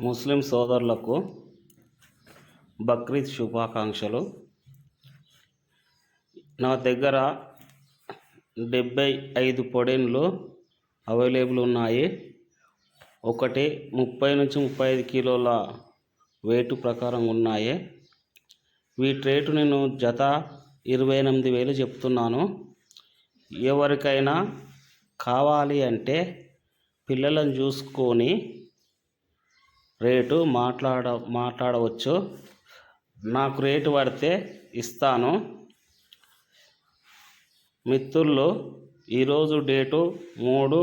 ముస్లిం సోదరులకు బక్రీద్ శుభాకాంక్షలు. నా దగ్గర డెబ్బై ఐదు పొడెన్లు అవైలబుల్ ఉన్నాయి. ఒకటి ముప్పై నుంచి ముప్పై ఐదు కిలోల వెయిట్ ప్రకారం ఉన్నాయి. వీటి రేటు నేను జత ఇరవై ఎనిమిది వేలు చెప్తున్నాను. ఎవరికైనా కావాలి అంటే పిల్లలను చూసుకొని రేటు మాట్లాడ మాట్లాడవచ్చు. నాకు రేటు పడితే ఇస్తాను. మిత్రులు ఈరోజు డేటు మూడు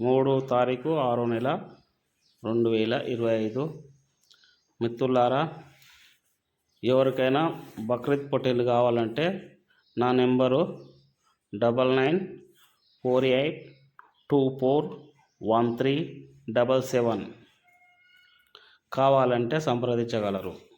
మూడు తారీఖు ఆరో నెల రెండు వేల ఇరవై ఐదు. మిత్రులారా ఎవరికైనా బక్రీద్ పొట్టేలు కావాలంటే నా number double nine four eight two four one three double seven. కావాలంటే సంప్రదించగలరు.